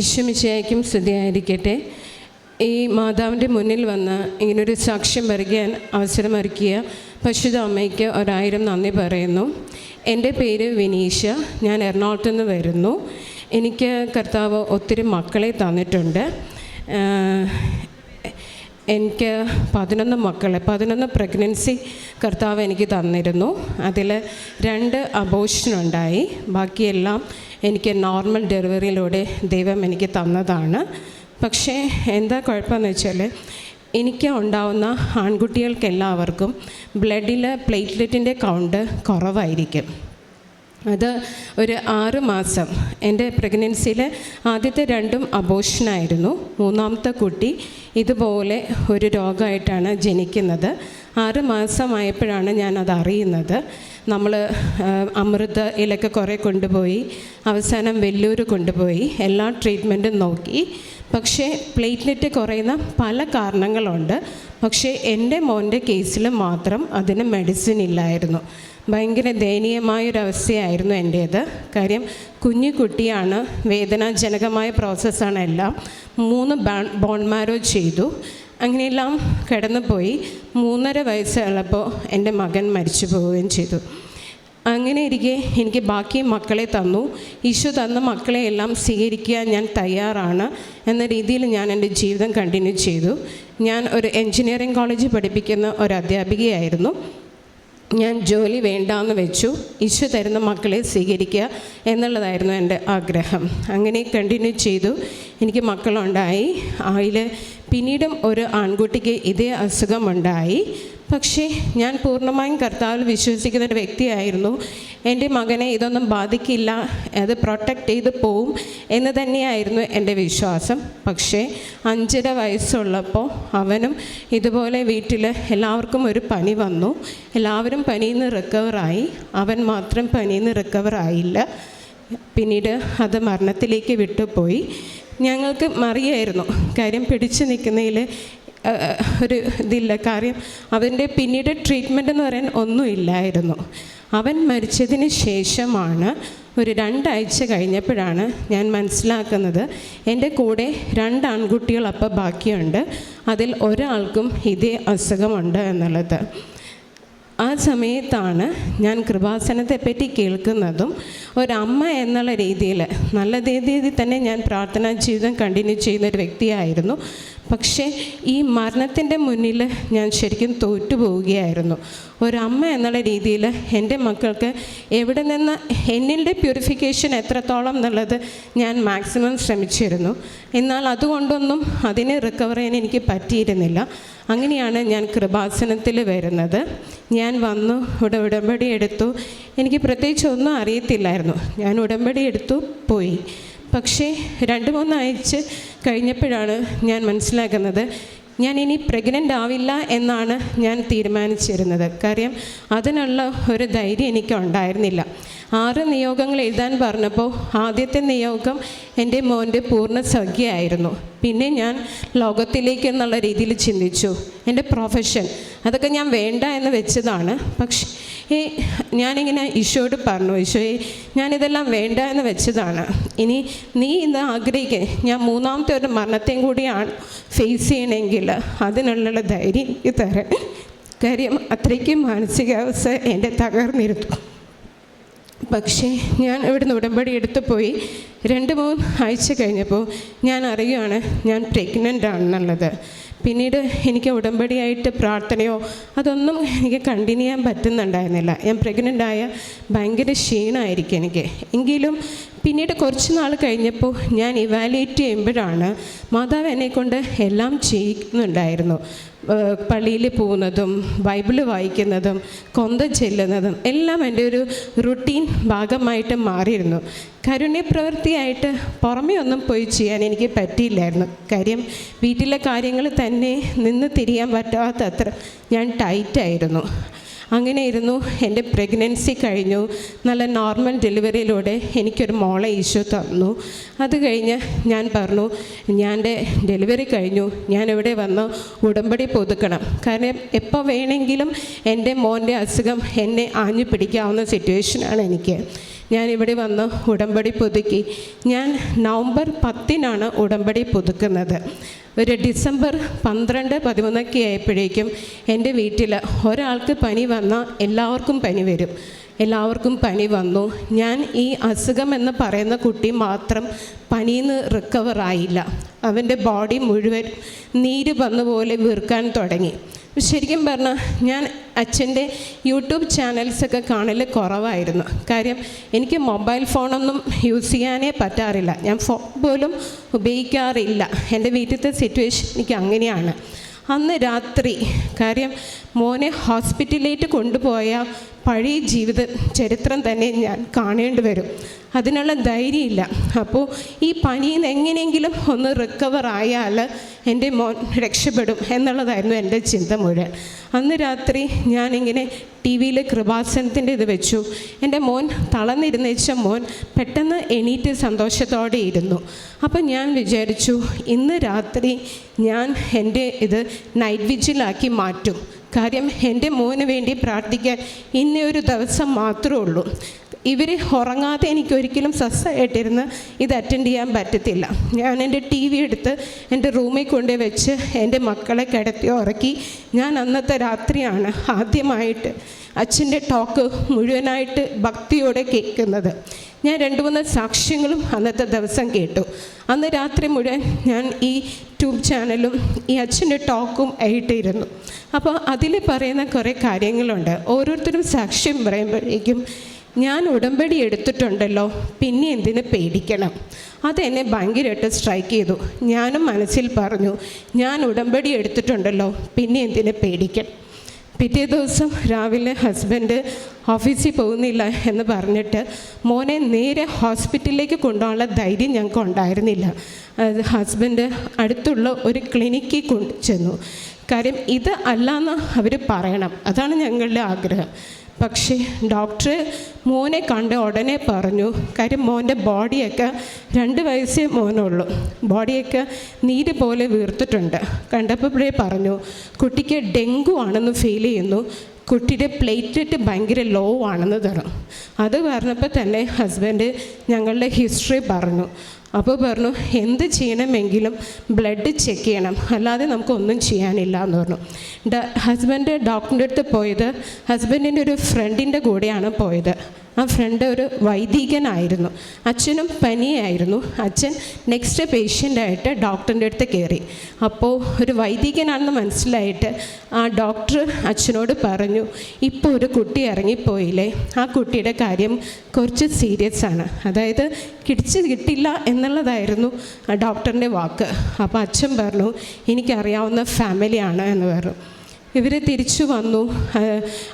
ഈശ്വമിശയായിരിക്കും സ്തുതിയായിരിക്കട്ടെ. ഈ മാതാവിന്റെ മുന്നിൽ വന്ന് ഇങ്ങനൊരു സാക്ഷ്യം പറയാൻ അവസരമൊരുക്കിയ പശുത അമ്മയ്ക്ക് ഒരായിരം നന്ദി പറയുന്നു. എന്റെ പേര് വിനീഷ ഞാൻ എറണാകുളത്തു നിന്ന് വരുന്നു. എനിക്ക് കർത്താവ് ഒത്തിരി മക്കളെ തന്നിട്ടുണ്ട്. എനിക്ക് പതിനൊന്ന് മക്കളെ പതിനൊന്ന് പ്രഗ്നൻസി കർത്താവ് എനിക്ക് തന്നിരുന്നു. അതിൽ രണ്ട് അബോഷനുണ്ടായി ബാക്കിയെല്ലാം എനിക്ക് നോർമൽ ഡെലിവറിയിലൂടെ ദൈവം എനിക്ക് തന്നതാണ്. പക്ഷേ എന്താ കുഴപ്പമെന്ന് വെച്ചാൽ എനിക്ക് ഉണ്ടാവുന്ന ആൺകുട്ടികൾക്ക് എല്ലാവർക്കും ബ്ലഡിൽ പ്ലേറ്റ്ലെറ്റിന്റെ കൗണ്ട് കുറവായിരിക്കും. അത് ഒരു ആറ് മാസം എന്റെ പ്രഗ്നൻസിയിൽ ആദ്യത്തെ രണ്ടും അബോഷനായിരുന്നു മൂന്നാമത്തെ കുട്ടി ഇതുപോലെ ഒരു രോഗമായിട്ടാണ് ജനിക്കുന്നത്. ആറ് മാസമായപ്പോഴാണ് ഞാനത് അറിയുന്നത് നമ്മൾ അമൃത ഇലൊക്കെ കുറേ കൊണ്ടുപോയി അവസാനം വെല്ലൂർ കൊണ്ടുപോയി എല്ലാ ട്രീറ്റ്മെന്റും നോക്കി. പക്ഷേ പ്ലേറ്റ്ലെറ്റ് കുറയുന്ന പല കാരണങ്ങളുണ്ട്. പക്ഷേ എന്റെ മോന്റെ കേസിൽ മാത്രം അതിന് മെഡിസിൻ ഇല്ലായിരുന്നു. ഭയങ്കര ദയനീയമായൊരവസ്ഥയായിരുന്നു എന്റേത്. കാര്യം കുഞ്ഞു കുട്ടിയാണ് വേദനാജനകമായ പ്രോസസ്സാണ് എല്ലാം. മൂന്ന് ബോൺമാരോ ചെയ്തു. അങ്ങനെയെല്ലാം കിടന്നുപോയി. മൂന്നര വയസ്സുള്ളപ്പോൾ എന്റെ മകൻ മരിച്ചു പോവുകയും ചെയ്തു. അങ്ങനെ ഇരിക്കെ എനിക്ക് ബാക്കി മക്കളെ തന്നു. ഈശോ തന്ന മക്കളെ എല്ലാം സ്വീകരിക്കാൻ ഞാൻ തയ്യാറാണ് എന്ന രീതിയിൽ ഞാൻ എന്റെ ജീവിതം കണ്ടിന്യൂ ചെയ്തു. ഞാൻ ഒരു എൻജിനീയറിംഗ് കോളേജിൽ പഠിപ്പിക്കുന്ന ഒരു അധ്യാപികയായിരുന്നു. ഞാൻ ജോലി വേണ്ടാന്ന് വെച്ചു. ഈശോ തരുന്ന മക്കളെ സ്വീകരിക്കുക എന്നുള്ളതായിരുന്നു എന്റെ ആഗ്രഹം. അങ്ങനെ കണ്ടിന്യൂ ചെയ്തു. എനിക്ക് മക്കളുണ്ടായി. അതിൽ പിന്നീടും ഒരു ആൺകുട്ടിക്ക് ഇതേ അസുഖമുണ്ടായി. പക്ഷേ ഞാൻ പൂർണമായും കർത്താവിൽ വിശ്വസിക്കുന്ന ഒരു വ്യക്തിയായിരുന്നു. എന്റെ മകനെ ഇതൊന്നും ബാധിക്കില്ല. അത് പ്രൊട്ടക്റ്റ് ചെയ്ത് പോവും എന്ന് തന്നെയായിരുന്നു എന്റെ വിശ്വാസം. പക്ഷേ അഞ്ചര വയസ്സുള്ളപ്പോൾ അവനും ഇതുപോലെ വീട്ടിൽ എല്ലാവർക്കും ഒരു പനി വന്നു. എല്ലാവരും പനിയിൽ നിന്ന് റിക്കവറായി അവൻ മാത്രം പനിയിൽ നിന്ന് റിക്കവറായില്ല പിന്നീട് അത് മരണത്തിലേക്ക് വിട്ടുപോയി. ഞങ്ങൾക്ക് മറിയായിരുന്നു. കാര്യം പിടിച്ചു നിൽക്കുന്നതിൽ ഒരു ഇതില്ല. കാര്യം അവന്റെ പിന്നീട് ട്രീറ്റ്മെന്റ് എന്ന് പറയാൻ ഒന്നുമില്ലായിരുന്നു അവൻ മരിച്ചതിന് ശേഷമാണ് ഒരു രണ്ടാഴ്ച കഴിഞ്ഞപ്പോഴാണ് ഞാൻ മനസ്സിലാക്കുന്നത് എന്റെ കൂടെ രണ്ട് ആൺകുട്ടികൾ അപ്പോൾ ബാക്കിയുണ്ട്. അതിൽ ഒരാൾക്കും ഇതേ അസുഖമുണ്ട് എന്നുള്ളത്. ആ സമയത്താണ് ഞാൻ കൃപാസനത്തെപ്പറ്റി കേൾക്കുന്നതും ഒരമ്മ എന്നുള്ള രീതിയിൽ നല്ല രീതിയിൽ തന്നെ ഞാൻ പ്രാർത്ഥനാ ജീവിതം കണ്ടിന്യൂ ചെയ്യുന്ന ഒരു വ്യക്തിയായിരുന്നു. പക്ഷേ ഈ മരണത്തിന്റെ മുന്നിൽ ഞാൻ ശരിക്കും തോറ്റു പോവുകയായിരുന്നു ഒരമ്മ എന്നുള്ള രീതിയിൽ എന്റെ മക്കൾക്ക് എവിടെ നിന്ന് എന്നിന്റെ പ്യൂരിഫിക്കേഷൻ എത്രത്തോളം എന്നുള്ളത് ഞാൻ മാക്സിമം ശ്രമിച്ചിരുന്നു. എന്നാൽ അതുകൊണ്ടൊന്നും അതിനെ റിക്കവർ ചെയ്യാൻ എനിക്ക് പറ്റിയിരുന്നില്ല. അങ്ങനെയാണ് ഞാൻ കൃപാസനത്തിൽ വരുന്നത്. ഞാൻ വന്നു ഇവിടെ ഉടമ്പടി എടുത്തു. എനിക്ക് പ്രത്യേകിച്ച് ഒന്നും അറിയത്തില്ലായിരുന്നു. ഞാൻ ഉടമ്പടി എടുത്തു പോയി. പക്ഷേ രണ്ട് മൂന്നാഴ്ച കഴിഞ്ഞപ്പോഴാണ് ഞാൻ മനസ്സിലാക്കുന്നത് ഞാൻ ഇനി പ്രഗ്നന്റ് ആവില്ല എന്നാണ് ഞാൻ തീരുമാനിച്ചിരുന്നത്. കാര്യം അതിനുള്ള ഒരു ധൈര്യം എനിക്ക് ഉണ്ടായിരുന്നില്ല ആറ് നിയോഗങ്ങൾ എഴുതാൻ പറഞ്ഞപ്പോൾ ആദ്യത്തെ നിയോഗം എന്റെ മോന്റെ പൂർണ സഖ്യമായിരുന്നു പിന്നെ ഞാൻ ലോകത്തിലേക്ക് എന്നുള്ള രീതിയിൽ ചിന്തിച്ചു. എന്റെ പ്രൊഫഷൻ അതൊക്കെ ഞാൻ വേണ്ട എന്ന് വെച്ചതാണ്. പക്ഷേ ഈ ഞാനിങ്ങനെ ഈശോയോട് പറഞ്ഞു ഈശോയെ ഞാനിതെല്ലാം വേണ്ട എന്ന് വെച്ചതാണ്. ഇനി നീ ഇന്ന് ആഗ്രഹിക്കുക ഞാൻ മൂന്നാമത്തെ ഒരു മരണത്തെയും കൂടിയാണ് ഫേസ് ചെയ്യണമെങ്കിൽ അതിനുള്ള ധൈര്യം എനിക്ക് തരാൻ. കാര്യം അത്രയ്ക്കും മാനസികാവസ്ഥ എന്റെ തകർന്നിരുന്നു. പക്ഷേ ഞാൻ ഇവിടുന്ന് ഉടമ്പടി എടുത്തു പോയി. രണ്ട് മൂന്ന് ആഴ്ച കഴിഞ്ഞപ്പോൾ ഞാൻ അറിയുകയാണ് ഞാൻ പ്രഗ്നന്റ് ആണെന്നുള്ളത്. പിന്നീട് എനിക്ക് ഉടമ്പടിയായിട്ട് പ്രാർത്ഥനയോ അതൊന്നും എനിക്ക് കണ്ടിന്യൂ ചെയ്യാൻ പറ്റുന്നുണ്ടായിരുന്നില്ല. ഞാൻ പ്രഗ്നന്റ് ആയ ഭയങ്കര ക്ഷീണമായിരിക്കും എനിക്ക്. എങ്കിലും പിന്നീട് കുറച്ച് നാൾ കഴിഞ്ഞപ്പോൾ ഞാൻ ഇവാലുവേറ്റ് ചെയ്യുമ്പോഴാണ് മാതാവ് എന്നെക്കൊണ്ട് എല്ലാം ചെയ്യുന്നുണ്ടായിരുന്നു. പള്ളിയിൽ പോകുന്നതും ബൈബിൾ വായിക്കുന്നതും കൊന്ത ചെല്ലുന്നതും എല്ലാം എന്റെ ഒരു റുട്ടീൻ ഭാഗമായിട്ട് മാറിയിരുന്നു. കരുണ്യപ്രവൃത്തിയായിട്ട് പുറമേ ഒന്നും പോയി ചെയ്യാൻ എനിക്ക് പറ്റിയില്ലായിരുന്നു. കാര്യം വീട്ടിലെ കാര്യങ്ങൾ തന്നെ നിന്ന് തിരിയാൻ പറ്റാത്തത്ര ഞാൻ ടൈറ്റായിരുന്നു അങ്ങനെയിരുന്നു. എന്റെ പ്രഗ്നൻസി കഴിഞ്ഞു. നല്ല നോർമൽ ഡെലിവറിയിലൂടെ എനിക്കൊരു മോളെ ഈശോ തന്നു. അത് കഴിഞ്ഞ് ഞാൻ പറഞ്ഞു ഞാൻ ഡെലിവറി കഴിഞ്ഞു. ഞാൻ ഇവിടെ വന്ന് ഉടമ്പടി പുതുക്കണം. കാരണം എപ്പോൾ വേണമെങ്കിലും എന്റെ മോന്റെ അസുഖം എന്നെ ആഞ്ഞു പിടിക്കാവുന്ന സിറ്റുവേഷനാണ് എനിക്ക്. ഞാൻ ഇവിടെ വന്ന് ഉടമ്പടി പുതുക്കി. ഞാൻ നവംബർ പത്തിനാണ് ഉടമ്പടി പുതുക്കുന്നത്. ഒരു ഡിസംബർ പന്ത്രണ്ട് പതിമൂന്നൊക്കെ ആയപ്പോഴേക്കും എന്റെ വീട്ടിൽ ഒരാൾക്ക് പനി വന്നാൽ എല്ലാവർക്കും പനി വരും. എല്ലാവർക്കും പനി വന്നു. ഞാൻ ഈ അസുഖം എന്ന് പറയുന്ന കുട്ടി മാത്രം പനിയിൽ നിന്ന് റിക്കവർ ആയില്ല. അവന്റെ ബോഡി മുഴുവൻ നീര് വന്ന പോലെ വീർക്കാൻ തുടങ്ങി. ശരിക്കും പറഞ്ഞാൽ ഞാൻ അച്ഛന്റെ യൂട്യൂബ് ചാനൽസൊക്കെ കാണൽ കുറവായിരുന്നു. കാര്യം എനിക്ക് മൊബൈൽ ഫോണൊന്നും യൂസ് ചെയ്യാനേ പറ്റാറില്ല. ഞാൻ ഫോൺ പോലും ഉപയോഗിക്കാറില്ല. എന്റെ വീട്ടിലത്തെ സിറ്റുവേഷൻ എനിക്ക് അങ്ങനെയാണ്. അന്ന് രാത്രി കാര്യം മോനെ ഹോസ്പിറ്റലിലേക്ക് കൊണ്ടുപോയ പഴയ ജീവിത ചരിത്രം തന്നെ ഞാൻ കാണേണ്ടി വരും. അതിനുള്ള ധൈര്യമില്ല. അപ്പോൾ ഈ പനിയിൽ നിന്ന് എങ്ങനെയെങ്കിലും ഒന്ന് റിക്കവർ ആയാൽ എന്റെ മോൻ രക്ഷപ്പെടും എന്നുള്ളതായിരുന്നു എന്റെ ചിന്ത മുഴുവൻ. അന്ന് രാത്രി ഞാനിങ്ങനെ ടി വിയിൽ കൃപാസനത്തിന്റെ ഇത് വെച്ചു. എന്റെ മോൻ തളർന്നിരുന്നേച്ച മോൻ പെട്ടെന്ന് എണീറ്റ് സന്തോഷത്തോടെ ഇരുന്നു. അപ്പം ഞാൻ വിചാരിച്ചു ഇന്ന് രാത്രി ഞാൻ എന്റെ ഇത് നൈറ്റ് വിജിലാക്കി മാറ്റും. കാര്യം എന്റെ മോന് വേണ്ടി പ്രാർത്ഥിക്കാൻ ഇന്നേ ഒരു ദിവസം മാത്രമേ ഉള്ളൂ. ഇവർ ഉറങ്ങാതെ എനിക്ക് ഒരിക്കലും സ്വസ്ഥമായിട്ടിരുന്ന് ഇത് അറ്റൻഡ് ചെയ്യാൻ പറ്റത്തില്ല. ഞാൻ എന്റെ ടി വി എടുത്ത് എന്റെ റൂമിൽ കൊണ്ടുപോയി വെച്ച് എന്റെ മക്കളെ കിടത്തി ഉറക്കി. ഞാൻ അന്നത്തെ രാത്രിയാണ് ആദ്യമായിട്ട് അച്ഛന്റെ ടോക്ക് മുഴുവനായിട്ട് ഭക്തിയോടെ കേൾക്കുന്നത്. ഞാൻ രണ്ട് മൂന്ന് സാക്ഷ്യങ്ങളും അന്നത്തെ ദിവസം കേട്ടു. അന്ന് രാത്രി മുഴുവൻ ഞാൻ ഈ ട്യൂബ് ചാനലും ഈ അച്ഛന്റെ ടോക്കും ആയിട്ടിരുന്നു. അപ്പോൾ അതിൽ പറയുന്ന കുറേ കാര്യങ്ങളുണ്ട്. ഓരോരുത്തരും സാക്ഷ്യം പറയുമ്പോഴേക്കും ഞാൻ ഉടമ്പടി എടുത്തിട്ടുണ്ടല്ലോ പിന്നെ എന്തിന് പേടിക്കണം? അതെന്നെ ഭയങ്കരമായിട്ട് സ്ട്രൈക്ക് ചെയ്തു. ഞാനും മനസ്സിൽ പറഞ്ഞു ഞാൻ ഉടമ്പടി എടുത്തിട്ടുണ്ടല്ലോ പിന്നെ എന്തിന് പേടിക്കണം പിറ്റേ ദിവസം രാവിലെ ഹസ്ബൻഡ് ഓഫീസിൽ പോകുന്നില്ല എന്ന് പറഞ്ഞിട്ട് മോനെ നേരെ ഹോസ്പിറ്റലിലേക്ക് കൊണ്ടുപോകാനുള്ള ധൈര്യം ഞങ്ങൾക്ക് ഉണ്ടായിരുന്നില്ല. ഹസ്ബൻഡ് അടുത്തുള്ള ഒരു ക്ലിനിക്കിൽ കൊണ്ട് ചെന്നു. കാര്യം ഇത് അല്ലയെന്ന് അവർ പറയണം. അതാണ് ഞങ്ങളുടെ ആഗ്രഹം. പക്ഷേ ഡോക്ടർ മോനെ കണ്ട ഉടനെ പറഞ്ഞു കാര്യം മോന്റെ ബോഡിയൊക്കെ രണ്ട് വയസ്സേ മോനുള്ളൂ. ബോഡിയൊക്കെ നീര് പോലെ വീർത്തിട്ടുണ്ട്. കണ്ടപ്പോഴേ പറഞ്ഞു കുട്ടിക്ക് ഡെങ്കു ആണെന്ന് ഫീൽ ചെയ്യുന്നു. കുട്ടിയുടെ പ്ലേറ്റ്ലെറ്റ് ഭയങ്കര ലോ ആണെന്ന് തരും. അത് പറഞ്ഞപ്പോൾ തന്നെ ഹസ്ബൻഡ് ഞങ്ങളുടെ ഹിസ്റ്ററി പറഞ്ഞു. അപ്പോൾ പറഞ്ഞു എന്ത് ചെയ്യണമെങ്കിലും ബ്ലഡ് ചെക്ക് ചെയ്യണം. അല്ലാതെ നമുക്കൊന്നും ചെയ്യാനില്ല എന്ന് പറഞ്ഞു. ഹസ്ബൻഡ് ഡോക്ടറിന്റെ അടുത്ത് പോയത് ഹസ്ബൻഡിന്റെ ഒരു ഫ്രണ്ടിന്റെ കൂടെയാണ് പോയത്. ആ ഫ്രണ്ട് ഒരു വൈദികനായിരുന്നു. അച്ഛനും പനിയായിരുന്നു. അച്ഛൻ നെക്സ്റ്റ് പേഷ്യന്റായിട്ട് ഡോക്ടറിന്റെ അടുത്ത് കയറി അപ്പോൾ ഒരു വൈദികനാണെന്ന് മനസ്സിലായിട്ട് ആ ഡോക്ടർ അച്ഛനോട് പറഞ്ഞു ഇപ്പോൾ ഒരു കുട്ടി ഇറങ്ങിപ്പോയില്ലേ? ആ കുട്ടിയുടെ കാര്യം കുറച്ച് സീരിയസ് ആണ്. അതായത് കിടിച്ച് കിട്ടില്ല എന്നുള്ളതായിരുന്നു ഡോക്ടറിന്റെ വാക്ക്. അപ്പോൾ അച്ഛൻ പറഞ്ഞു എനിക്കറിയാവുന്ന ഫാമിലിയാണ് എന്ന് പറഞ്ഞു. ഇവർ തിരിച്ചു വന്നു.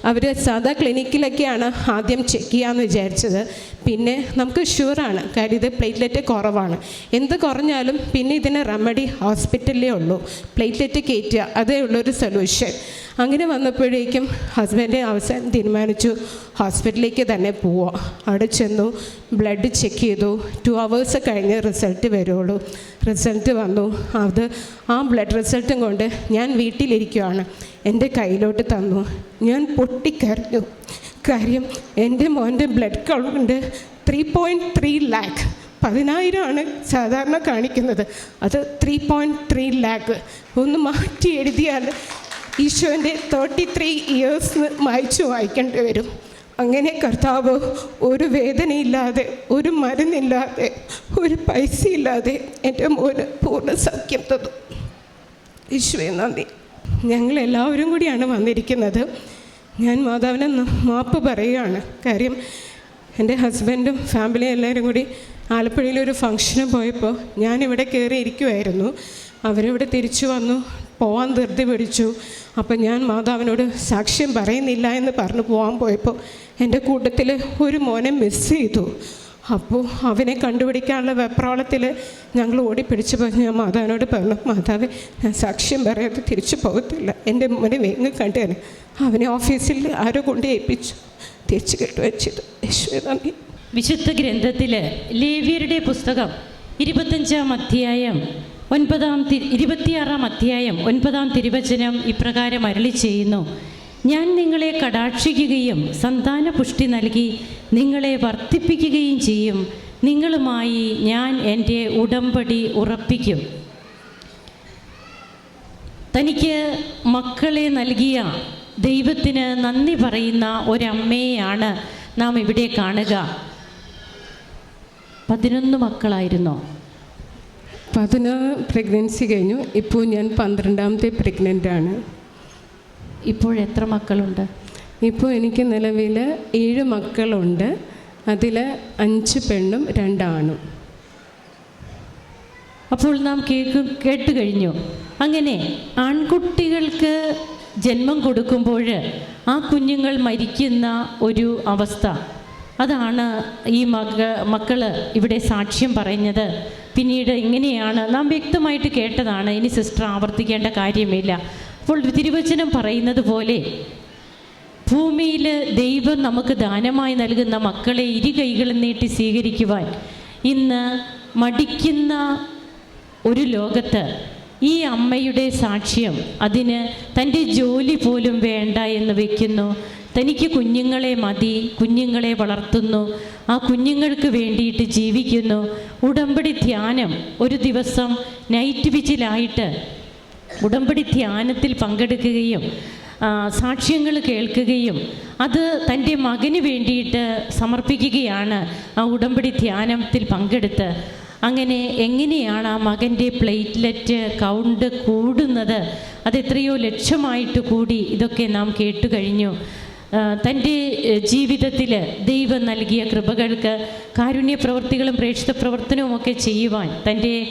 അവർ സാധാ ക്ലിനിക്കിലൊക്കെയാണ് ആദ്യം ചെക്ക് ചെയ്യാമെന്ന് വിചാരിച്ചത്. പിന്നെ നമുക്ക് ഷുവറാണ്. കാര്യം ഇത് പ്ലേറ്റ്ലെറ്റ് കുറവാണ്. എന്ത് കുറഞ്ഞാലും പിന്നെ ഇതിന് റെമഡി ഹോസ്പിറ്റലിലേ ഉള്ളൂ. പ്ലേറ്റ്ലെറ്റ് കയറ്റുക അതേ ഉള്ളൊരു സൊല്യൂഷൻ. അങ്ങനെ വന്നപ്പോഴേക്കും ഹസ്ബൻഡ് അവസാനം തീരുമാനിച്ചു ഹോസ്പിറ്റലിലേക്ക് തന്നെ പോവാം. അവിടെ ചെന്നു ബ്ലഡ് ചെക്ക് ചെയ്തു. ടു അവേഴ്സ് കഴിഞ്ഞ് റിസൾട്ട് വരുള്ളൂ റിസൾട്ട് വന്നു. അത് ആ ബ്ലഡ് റിസൾട്ടും കൊണ്ട് ഞാൻ വീട്ടിലിരിക്കുവാണ്. എന്റെ കയ്യിലോട്ട് തന്നു. ഞാൻ പൊട്ടിക്കരഞ്ഞു. കാര്യം എന്റെ മോന്റെ blood count three point three lakh പതിനായിരമാണ് സാധാരണ കാണിക്കുന്നത്. അത് ത്രീ പോയിന്റ് ത്രീ ലാക്ക് ഒന്ന് മാറ്റി എഴുതിയാൽ ഈശോന്റെ തേർട്ടി ത്രീ ഇയേഴ്സ് മായ്ച്ചു വായിക്കേണ്ടി വരും. അങ്ങനെ കർത്താവ് ഒരു വേദനയില്ലാതെ ഒരു മരുന്നില്ലാതെ ഒരു പൈസ ഇല്ലാതെ എന്റെ മോന് പൂർണ സൗഖ്യം തന്നു. ഈശോയെ നന്ദി. ഞങ്ങളെല്ലാവരും കൂടിയാണ് വന്നിരിക്കുന്നത്. ഞാൻ മാതാവിനെ മാപ്പ് പറയുകയാണ്. കാര്യം എന്റെ ഹസ്ബൻഡും ഫാമിലിയും എല്ലാവരും കൂടി ആലപ്പുഴയിൽ ഒരു ഫംഗ്ഷന് പോയപ്പോൾ ഞാനിവിടെ കയറി ഇരിക്കുമായിരുന്നു അവരിവിടെ തിരിച്ചു വന്നു. പോവാൻ ധൃതി പിടിച്ചു. അപ്പം ഞാൻ മാതാവിനോട് സാക്ഷ്യം പറയുന്നില്ല എന്ന് പറഞ്ഞ് പോകാൻ പോയപ്പോൾ എന്റെ കൂട്ടത്തിൽ ഒരു മോനെ മിസ് ചെയ്തു. അപ്പോൾ അവനെ കണ്ടുപിടിക്കാനുള്ള വെപ്രാളത്തിൽ ഞങ്ങൾ ഓടിപ്പിടിച്ച് പോയി ഞാൻ മാതാവിനോട് പറഞ്ഞു മാതാവ് ഞാൻ സാക്ഷ്യം പറയാതെ തിരിച്ചു പോകത്തില്ല. എന്റെ മോനെ വേഗം കണ്ടേനെ അവനെ ഓഫീസിൽ ആരോ കൊണ്ട് ഏൽപ്പിച്ചു. തിരിച്ചു കെട്ടുവച്ചത് ചെയ്തു. നന്ദി. വിശുദ്ധ ഗ്രന്ഥത്തിൽ ലേവ്യരുടെ പുസ്തകം ഇരുപത്തഞ്ചാം അധ്യായം ഒൻപതാം തി ഇരുപത്തിയാറാം അധ്യായം ഒൻപതാം തിരുവചനം ഇപ്രകാരം അരളി ചെയ്യുന്നു. ഞാൻ നിങ്ങളെ കടാക്ഷിക്കുകയും സന്താന പുഷ്ടി നൽകി നിങ്ങളെ വർദ്ധിപ്പിക്കുകയും ചെയ്യും. നിങ്ങളുമായി ഞാൻ എന്റെ ഉടമ്പടി ഉറപ്പിക്കും. തനിക്ക് മക്കളെ നൽകിയ ദൈവത്തിന് നന്ദി പറയുന്ന ഒരമ്മയെയാണ് നാം ഇവിടെ കാണുക. പതിനൊന്ന് മക്കളായിരുന്നോ. പതിനാറ് പ്രഗ്നൻസി കഴിഞ്ഞു. ഇപ്പോൾ ഞാൻ പന്ത്രണ്ടാമത്തെ പ്രഗ്നന്റ് ആണ്. ഇപ്പോൾ എത്ര മക്കളുണ്ട്? ഇപ്പോൾ എനിക്ക് നിലവിൽ ഏഴ് മക്കളുണ്ട്. അതിൽ അഞ്ച് പെണ്ണും രണ്ടാണും അപ്പോൾ നാം കേക്ക് കേട്ട് കഴിഞ്ഞു. അങ്ങനെ ആൺകുട്ടികൾക്ക് ജന്മം കൊടുക്കുമ്പോൾ ആ കുഞ്ഞുങ്ങൾ മരിക്കുന്ന ഒരു അവസ്ഥ. അതാണ് ഈ മക മക്കൾ ഇവിടെ സാക്ഷ്യം പറഞ്ഞത് പിന്നീട് ഇങ്ങനെയാണ് നാം വ്യക്തമായിട്ട് കേട്ടതാണ് ഇനി സിസ്റ്റർ ആവർത്തിക്കേണ്ട കാര്യമില്ല. അപ്പോൾ തിരുവചനം പറയുന്നത് പോലെ ഭൂമിയിൽ ദൈവം നമുക്ക് ദാനമായി നൽകുന്ന മക്കളെ ഇരു കൈകളും നീട്ടി സ്വീകരിക്കുവാൻ ഇന്ന് മടിക്കുന്ന ഒരു ലോകത്ത് ഈ അമ്മയുടെ സാക്ഷ്യം അതിന് തന്റെ ജോലി പോലും വേണ്ട എന്ന് വെക്കുന്നു. തനിക്ക് കുഞ്ഞുങ്ങളെ മതി കുഞ്ഞുങ്ങളെ വളർത്തുന്നു. ആ കുഞ്ഞുങ്ങൾക്ക് വേണ്ടിയിട്ട് ജീവിക്കുന്നു. ഉടമ്പടി ധ്യാനം ഒരു ദിവസം നൈറ്റ് വിജിലായിട്ട് ഉടമ്പടി ധ്യാനത്തിൽ പങ്കെടുക്കുകയും സാക്ഷ്യങ്ങൾ കേൾക്കുകയും അത് തന്റെ മകന് വേണ്ടിയിട്ട് സമർപ്പിക്കുകയാണ് ആ ഉടമ്പടി ധ്യാനത്തിൽ പങ്കെടുത്ത്. അങ്ങനെ എങ്ങനെയാണ് ആ മകന്റെ പ്ലേറ്റ്ലെറ്റ് കൗണ്ട് കൂടുന്നത്? അത് എത്രയോ ലക്ഷമായിട്ട് കൂടി ഇതൊക്കെ നാം കേട്ടു കഴിഞ്ഞു തന്റെ ജീവിതത്തിൽ ദൈവം നൽകിയ കൃപകൾക്ക് കാരുണ്യ പ്രവൃത്തികളും പ്രേക്ഷിത പ്രവർത്തനവും ഒക്കെ ചെയ്യുവാൻ തന്റെ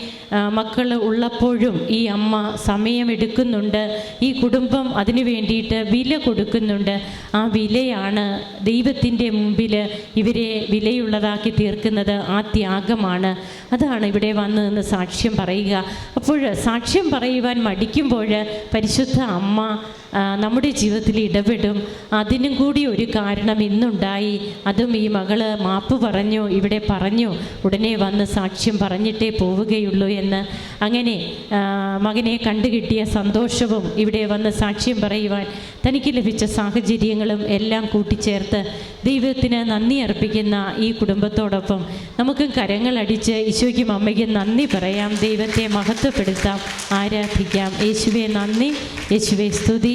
മക്കൾ ഉള്ളപ്പോഴും ഈ അമ്മ സമയമെടുക്കുന്നുണ്ട് ഈ കുടുംബം അതിനു വേണ്ടിയിട്ട് വില കൊടുക്കുന്നുണ്ട്. ആ വിലയാണ് ദൈവത്തിന്റെ മുമ്പിൽ ഇവരെ വിലയുള്ളതാക്കി തീർക്കുന്നത്. ആ ത്യാഗമാണ്. അതാണ് ഇവിടെ വന്നു നിന്ന് സാക്ഷ്യം പറയുക. അപ്പോൾ സാക്ഷ്യം പറയുവാൻ മടിക്കുമ്പോൾ പരിശുദ്ധ അമ്മ നമ്മുടെ ജീവിതത്തിൽ ഇടപെടും. അതിനും കൂടി ഒരു കാരണം ഇന്നുണ്ടായി. അതും ഈ മകൾ മാപ്പ് പറഞ്ഞു ഇവിടെ പറഞ്ഞു ഉടനെ വന്ന് സാക്ഷ്യം പറഞ്ഞിട്ടേ പോവുകയുള്ളൂ എന്ന്. അങ്ങനെ മകനെ കണ്ടുകിട്ടിയ സന്തോഷവും ഇവിടെ വന്ന് സാക്ഷ്യം പറയുവാൻ തനിക്ക് ലഭിച്ച സാഹചര്യങ്ങളും എല്ലാം കൂട്ടിച്ചേർത്ത് ദൈവത്തിന് നന്ദി അർപ്പിക്കുന്ന ഈ കുടുംബത്തോടൊപ്പം നമുക്കും കരങ്ങളടിച്ച് ഈശോയ്ക്കും അമ്മയ്ക്കും നന്ദി പറയാം. ദൈവത്തെ മഹത്വപ്പെടുത്താം ആരാധിക്കാം. യേശുവെ നന്ദി. യേശുവെ സ്തുതി.